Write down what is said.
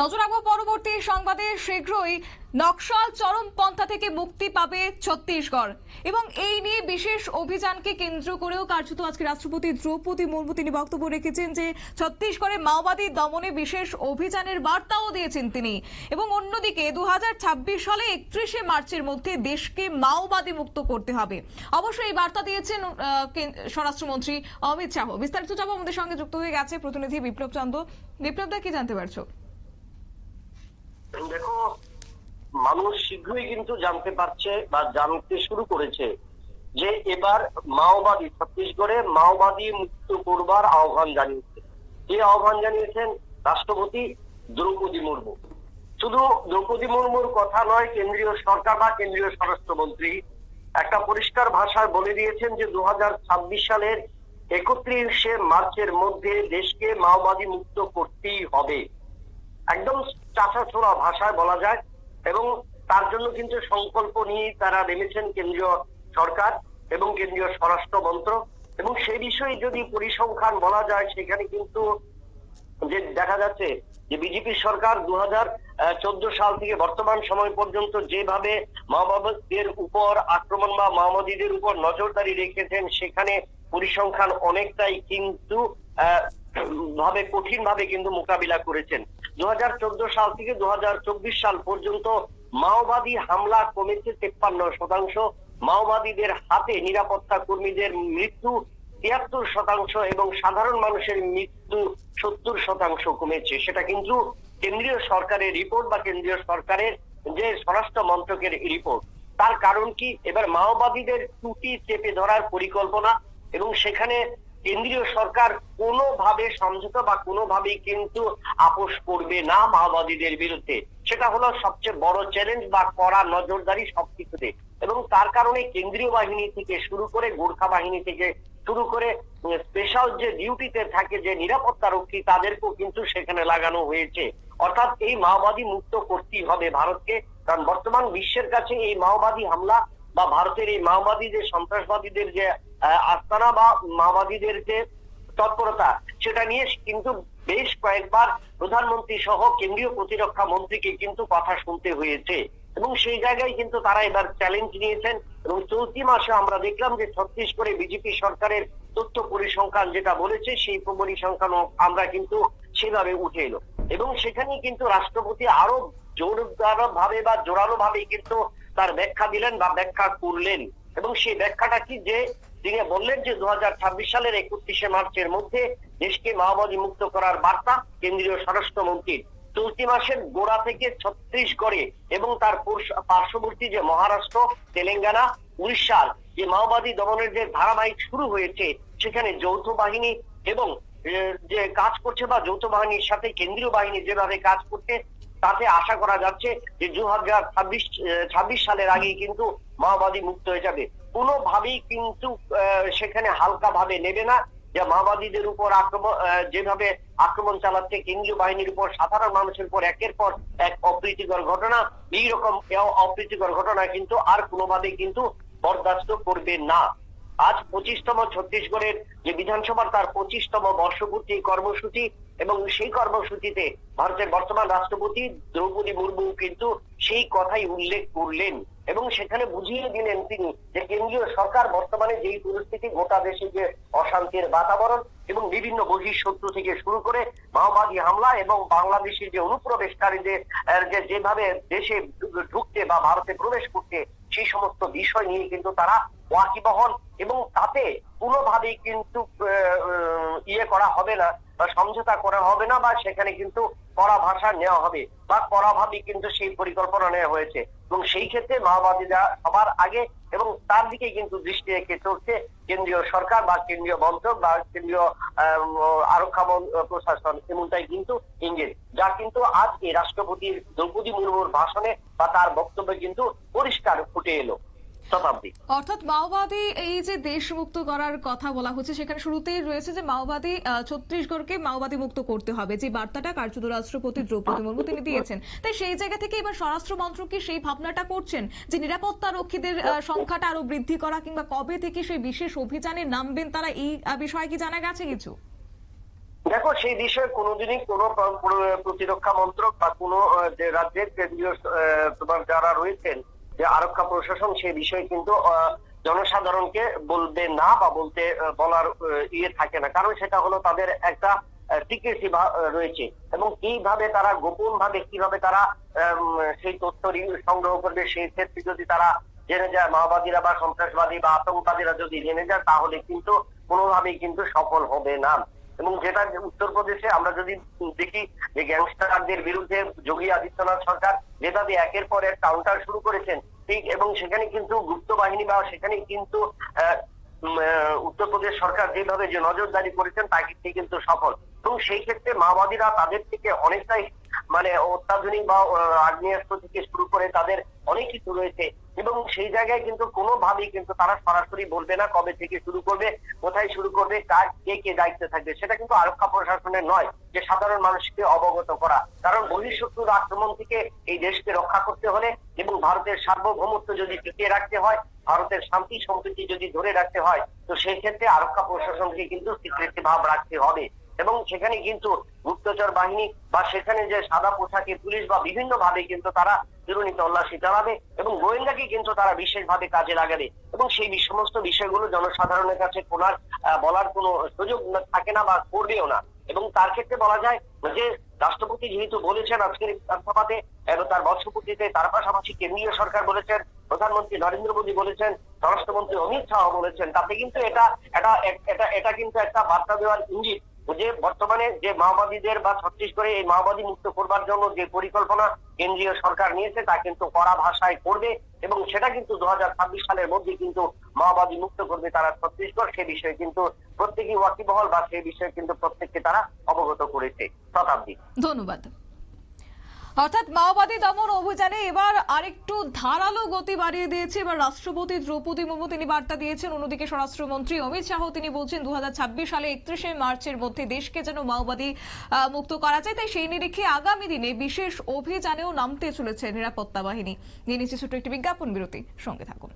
নজর রাখব পরবর্তী সংবাদে শীঘ্রই নকশাল চরম পন্থা থেকে মুক্তি পাবে ছত্তিশগড়। এবং এই নিয়ে বিশেষ অভিযানকে কেন্দ্র করেও কার্যত আজকে রাষ্ট্রপতি দ্রৌপদী মুর্মু তিনি বক্তব্য রেখেছেন যে, ছত্তিশগড়ে মাওবাদী দমনে বিশেষ অভিযানের বার্তাও দিয়েছেন তিনি। এবং অন্যদিকে দু হাজার ছাব্বিশ সালে একত্রিশে মার্চের মধ্যে দেশকে মাওবাদী মুক্ত করতে হবে। অবশ্যই এই বার্তা দিয়েছেন স্বরাষ্ট্রমন্ত্রী অমিত শাহ। বিস্তারিত যাব আমাদের সঙ্গে যুক্ত হয়ে গেছে প্রতিনিধি বিপ্লব চন্দ্র বিপ্লব দা কি জানতে পারছ? দেখো, মানুষ শীঘ্রই কিন্তু জানতে পারছে বা জানতে শুরু করেছে যে এবার মাওবাদী, ছত্তিশগড়ে মাওবাদী মুক্ত করবার আহ্বান জানিয়েছে। এই আহ্বান জানিয়েছেন? রাষ্ট্রপতি দ্রৌপদী মুর্মু। শুধু দ্রৌপদী মুর্মুর কথা নয়, কেন্দ্রীয় সরকার বা কেন্দ্রীয় স্বরাষ্ট্রমন্ত্রী একটা পরিষ্কার ভাষায় বলে দিয়েছেন যে দু ছাব্বিশ সালের একত্রিশে মার্চের মধ্যে দেশকে মাওবাদী মুক্ত করতেই হবে। একদম চাষা ছোড়া ভাষায় বলা যায় এবং তার জন্য কিন্তু সংকল্প নিয়ে তারা নেমেছেন কেন্দ্রীয় সরকার এবং কেন্দ্রীয় স্বরাষ্ট্র মন্ত্রক। এবং সে বিষয়ে যদি পরিসংখ্যান বলা যায়, সেখানে কিন্তু যে দেখা যাচ্ছে যে বিজেপি সরকার দু চোদ্দ সাল থেকে বর্তমান সময় পর্যন্ত যেভাবে মাওবাদীদের উপর আক্রমণ বা মাওবাদীদের উপর নজরদারি রেখেছেন, সেখানে পরিসংখ্যান অনেকটাই কিন্তু ভাবে কঠিন ভাবে কিন্তু মোকাবিলা করেছেন। দু হাজার চোদ্দ সাল থেকে দু হাজার চব্বিশ সাল পর্যন্ত মাওবাদী হামলা কমেছে তেপ্পান্ন শতাংশ। মাওবাদীদের হাতে নিরাপত্তা কর্মীদের মৃত্যু তিয়াত্তর শতাংশ এবং সাধারণ মানুষের মৃত্যু সত্তর শতাংশ কমেছে। সেটা কিন্তু কেন্দ্রীয় সরকারের রিপোর্ট বা কেন্দ্রীয় সরকারের যে স্বরাষ্ট্র মন্ত্রকের রিপোর্ট। তার কারণ কি? এবার মাওবাদীদের ত্রুটি চেপে ধরার পরিকল্পনা এবং সেখানে কেন্দ্রীয় সরকার কোনোভাবে সমঝোতা বা কোনোভাবেই কিন্তু আপোষ করবে না মাওবাদীদের বিরুদ্ধে। সেটা হলো সবচেয়ে বড় চ্যালেঞ্জ বা কড়া নজরদারি সবকিছুতে। এবং তার কারণে কেন্দ্রীয় বাহিনী থেকে শুরু করে গোর্খা বাহিনী থেকে শুরু করে স্পেশাল যে ডিউটিতে থাকে যে নিরাপত্তা রক্ষী, তাদেরকেও কিন্তু সেখানে লাগানো হয়েছে। অর্থাৎ এই মাওবাদী মুক্ত করতেই হবে ভারতকে। কারণ বর্তমান বিশ্বের কাছে এই মাওবাদী হামলা বা ভারতের এই মাওবাদীদের, সন্ত্রাসবাদীদের যে আস্তানা বা মাওবাদীদের যে তৎপরতা, সেটা নিয়ে কিন্তু বেশ কয়েকবার প্রধানমন্ত্রী সহ কেন্দ্রীয় প্রতিরক্ষা মন্ত্রীকে কিন্তু কথা শুনতে হয়েছে। এবং সেই জায়গায় কিন্তু তারা এবার চ্যালেঞ্জ নিয়েছেন। এবং চলতি মাসে আমরা দেখলাম যে ছত্তিশগড়ে বিজেপি সরকারের তথ্য পরিসংখ্যান যেটা বলেছে, সেই পরিসংখ্যানও আমরা কিন্তু সেভাবে উঠে এলো। এবং সেখানে কিন্তু রাষ্ট্রপতি আরও জোরদার ভাবে বা জোরালো ভাবে কিন্তু তার ব্যাখ্যা দিলেন বা ব্যাখ্যা করলেন। এবং সেই ব্যাখ্যাটা কি যে তিনি বললেন যে দু সালের একত্রিশে মার্চের মধ্যে দেশকে মাওবাদী মুক্ত করার বার্তা কেন্দ্রীয় স্বরাষ্ট্রমন্ত্রীর চলতি মাসের গোড়া থেকে ছত্তিশগড়ে এবং তার পার্শ্ববর্তী যে মহারাষ্ট্র, তেলেঙ্গানা, উড়িষ্যার যে মাওবাদী দমনের যে ধারাবাহিক শুরু হয়েছে, সেখানে যৌথ বাহিনী এবং যে কাজ করছে বা যৌথ বাহিনীর সাথে কেন্দ্রীয় বাহিনী যেভাবে কাজ করছে তাতে আশা করা যাচ্ছে যে দু হাজার ছাব্বিশ সালের আগেই কিন্তু মাওবাদী মুক্ত হয়ে যাবে। কোনোভাবেই কিন্তু সেখানে হালকা ভাবে নেবে না। যে মাওবাদীদের উপর আক্রমণ যেভাবে আক্রমণ চালাচ্ছে, কেন্দ্রীয় বাহিনীর উপর সাধারণ মানুষের উপর একের পর এক অপ্রীতিকর ঘটনা এই রকম অপ্রীতিকর ঘটনা কিন্তু আর কোনোভাবে কিন্তু বরদাস্ত করবে না। আজ পঁচিশতম ছত্তিশগড়ের যে বিধানসভার তার পঁচিশতম বর্ষপূর্তি কর্মসূচি এবং সেই কর্মসূচিতে ভারতের বর্তমান রাষ্ট্রপতি দ্রৌপদী মুর্মু কিন্তু সেই কথাই উল্লেখ করলেন এবং সেখানে বুঝিয়ে দিলেন তিনি যে কেন্দ্রীয় সরকার বর্তমানে যেই পরিস্থিতি, গোটা দেশে যে অশান্তির বাতাবরণ এবং বিভিন্ন বহিঃশত্রু থেকে শুরু করে মাওবাদী হামলা এবং বাংলাদেশের যে অনুপ্রবেশকারীদের যে যেভাবে দেশে ঢুকতে বা ভারতে প্রবেশ করতে সেই সমস্ত বিষয় নিয়ে কিন্তু তারা ওয়াকিবহল এবং তাতে কোনোভাবেই কিন্তু ইয়ে করা হবে না বা সমঝোতা করা হবে না বা সেখানে কিন্তু কড়া ভাষা নেওয়া হবে বা কড়াভাবে কিন্তু সেই পরিকল্পনা নেওয়া হয়েছে। এবং সেই ক্ষেত্রে মাওবাদীরা সবার আগে এবং তার দিকে কিন্তু দৃষ্টি রেখে চলছে কেন্দ্রীয় সরকার বা কেন্দ্রীয় মন্ত্রক বা কেন্দ্রীয় আরক্ষা প্রশাসন এমনটাই কিন্তু ইঙ্গিত, যা কিন্তু আজ এই রাষ্ট্রপতির দ্রৌপদী মুর্মুর ভাষণে বা তার বক্তব্যে কিন্তু পরিষ্কার ফুটে এলো। শতাব্দী অর্থাৎ মাওবাদী এই যে দেশ মুক্ত করার কথা বলা হচ্ছে সেখানে শুরুতেই রয়েছে যে মাওবাদী ছত্তিশগড়কে মাওবাদী মুক্ত করতে হবে। যে বার্তাটা কার্যত রাষ্ট্রপতি দ্রৌপদী মুর্মু তিনি দিয়েছেন। তাই সেই জায়গা থেকে এবার স্বরাষ্ট্র মন্ত্রক কি সেই ভাবনাটা করছেন যে নিরাপত্তা রক্ষীদের সংখ্যাটা আরও বৃদ্ধি করা কিংবা কবে থেকে সেই বিশেষ অভিযানে নামবেন তারা এই বিষয়ে কি জানা গেছে কিছু? দেখো সেই বিষয়ে কোনোদিনই কোনো প্র- প্র- প্রতিরক্ষা মন্ত্রক বা কোনো রাজ্যের কেন্দ্রীয় তোমার যারা রয়েছেন যে আরক্ষা প্রশাসন সেই বিষয়ে কিন্তু জনসাধারণকে বলবে না বা বলতে বলার ইয়ে থাকে না। কারণ সেটা হলো তাদের একটা সিক্রেসি রয়েছে। এবং কীভাবে তারা গোপন ভাবে কীভাবে তারা সেই তথ্য সংগ্রহ করবে, সেই ক্ষেত্রে যদি তারা জেনে যায়, মাওবাদীরা বা সন্ত্রাসবাদী বা আতঙ্কবাদীরা যদি জেনে যায়, তাহলে কিন্তু কোনোভাবেই কিন্তু সফল হবে না। এবং যেটা উত্তরপ্রদেশে আমরা যদি দেখি যে গ্যাংস্টারদের বিরুদ্ধে যোগী আদিত্যনাথ সরকার যেভাবে একের পর এক কাউন্টার শুরু করেছেন, ঠিক, এবং সেখানে কিন্তু গুপ্ত বাহিনী বা সেখানে কিন্তু উত্তরপ্রদেশ সরকার যেভাবে যে নজরদারি করেছেন তা কিন্তু সফল। এবং সেই ক্ষেত্রে মাওবাদীরা তাদের থেকে অনেকটাই মানে অত্যাধুনিক বা আগ্নেয়াস্ত্র থেকে শুরু করে তাদের অনেক কিছু রয়েছে। এবং সেই জায়গায় কিন্তু কোনোভাবেই কিন্তু তারা সরাসরি বলবে না কবে থেকে শুরু করবে, কোথায় শুরু করবে, কার কে কে দায়িত্বে থাকবে, সেটা কিন্তু আরক্ষা প্রশাসনের নয়, যে সাধারণ মানুষকে অবগত করা। কারণ বহিঃশত্রুর আক্রমণ থেকে এই দেশকে রক্ষা করতে হলে এবং ভারতের সার্বভৌমত্ব যদি টিকিয়ে রাখতে হয় ভারতের শান্তি সম্প্রীতি যদি ধরে রাখতে হয়, তো সেই ক্ষেত্রে আরক্ষা প্রশাসনকে কিন্তু স্বীকৃতি ভাব রাখতে হবে। এবং সেখানে কিন্তু গুপ্তচর বাহিনী বা সেখানে যে সাদা পোশাকে পুলিশ বা বিভিন্ন ভাবে কিন্তু তারা চিরুনি তল্লাশি চালাবে এবং গোয়েন্দাকে কিন্তু তারা বিশেষভাবে কাজে লাগাবে। এবং সেই সমস্ত বিষয়গুলো জনসাধারণের কাছে কোনার বলার কোনো সুযোগ থাকে না বা করবেও না। এবং তার ক্ষেত্রে বলা যায় যে, রাষ্ট্রপতি যেহেতু বলেছেন আজকের এবং তার বর্ষপূর্তিতে তার পাশাপাশি কেন্দ্রীয় সরকার বলেছেন প্রধানমন্ত্রী নরেন্দ্র মোদী বলেছেন, স্বরাষ্ট্রমন্ত্রী অমিত শাহ বলেছেন, তাতে কিন্তু এটা এটা এটা এটা কিন্তু একটা বার্তা দেওয়ার ইঙ্গিত যে বর্তমানে যে মাওবাদীদের বা ছত্তিশগড়ে এই মাওবাদী মুক্ত করবার জন্য যে পরিকল্পনা কেন্দ্রীয় সরকার নিয়েছে, তা কিন্তু কড়া ভাষায় করবে এবং সেটা কিন্তু দু হাজার ছাব্বিশ সালের মধ্যে কিন্তু মাওবাদী মুক্ত করবে তারা ছত্তিশগড়, সে বিষয়ে কিন্তু প্রত্যেকই ওয়াকিবহল বা সেই বিষয়ে কিন্তু প্রত্যেককে তারা অবগত করেছে। শতাব্দী। ধন্যবাদ। অর্থাৎ মাওবাদী দমন অভিযানে এবার আরেকটু ধারালো গতি বাড়িয়ে দিয়েছে। এবার রাষ্ট্রপতি দ্রৌপদী মুর্মু তিনি বার্তা দিয়েছেন। অন্যদিকে স্বরাষ্ট্রমন্ত্রী অমিত শাহ তিনি বলছেন দু হাজার ছাব্বিশ সালে একত্রিশে মার্চের মধ্যে দেশকে যেন মাওবাদী মুক্ত করা যায়। তাই সেই নিরিখে আগামী দিনে বিশেষ অভিযানেও নামতে চলেছে নিরাপত্তা বাহিনী। নিয়ে নিচ্ছে ছোট্ট একটি বিজ্ঞাপন বিরতি সঙ্গে থাকুন।